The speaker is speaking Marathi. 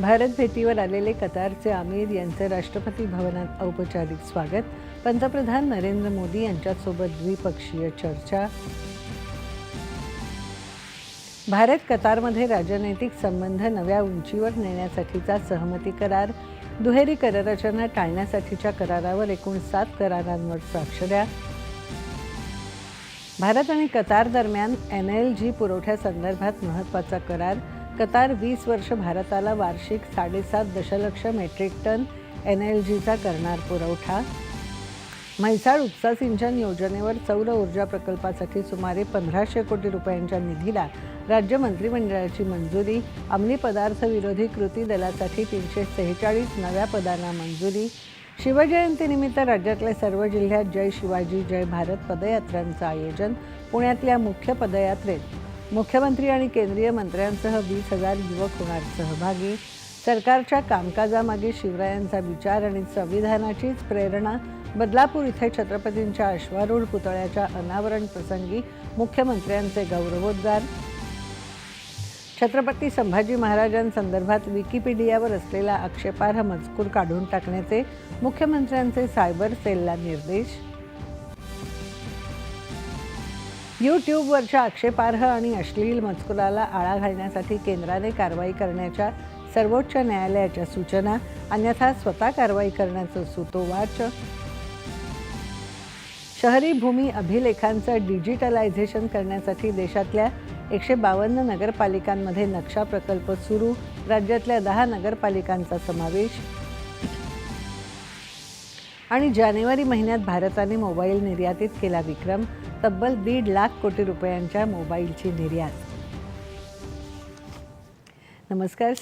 भारत भेटीवर आलेले कतारचे आमिर यांचे राष्ट्रपती भवनात औपचारिक स्वागत. पंतप्रधान नरेंद्र मोदी यांच्यासोबत द्विपक्षीय चर्चा. भारत कतारमध्ये राजनैतिक संबंध नव्या उंचीवर नेण्यासाठीचा सहमती करार. दुहेरी कररचना टाळण्यासाठीच्या करारावर एकूण सात करारांवर स्वाक्षऱ्या भारत आणि कतार दरम्यान एन एल जी पुरवठ्यासंदर्भात महत्त्वाचा करार. कतार वीस वर्ष भारताला वार्षिक साडेसात दशलक्ष मेट्रिक टन एन एल जीचा करणार पुरवठा. म्हैसाळ उपसा सिंचन योजनेवर सौर ऊर्जा प्रकल्पासाठी सुमारे पंधराशे कोटी रुपयांच्या निधीला राज्य मंत्रिमंडळाची मंजुरी अंमली पदार्थ विरोधी कृती दलासाठी तीनशे सेहेचाळीस नव्या पदांना मंजुरी. शिवजयंतीनिमित्त राज्यातल्या सर्व जिल्ह्यात जय शिवाजी जय भारत पदयात्रांचं आयोजन. पुण्यातल्या मुख्य पदयात्रेत मुख्यमंत्री आणि केंद्रीय मंत्र्यांसह वीस हजार युवक होणार सहभागी. सरकारच्या कामकाजामागे शिवरायांचा विचार आणि संविधानाचीच प्रेरणा. बदलापूर इथे छत्रपतींच्या अश्वारूढ पुतळ्याच्या अनावरण प्रसंगी मुख्यमंत्र्यांचे गौरवोद्गार. छत्रपती संभाजी महाराजांसंदर्भात विकिपीडियावर असलेला आक्षेपार्ह मजकूर काढून टाकण्याचे मुख्यमंत्र्यांचे सायबर सेलला निर्देश. यूट्यूबवरच्या आक्षेपार्ह आणि अश्लील मजकुराला आळा घालण्यासाठी केंद्राने कारवाई करण्याच्या सर्वोच्च न्यायालयाच्या सूचना अन्यथा स्वतः कारवाई करण्याचं सुतोवाच. शहरी भूमी अभिलेखांचं डिजिटलायझेशन करण्यासाठी देशातल्या एकशे बावन्न नगरपालिकांमध्ये नक्षा प्रकल्प सुरू राज्यातल्या दहा नगरपालिकांचा समावेश. आणि जानेवारी महिन्यात भारताने मोबाईल निर्यातीत केला विक्रम तब्बल दीड लाख कोटी रुपयांच्या मोबाईलची निर्यात. नमस्कार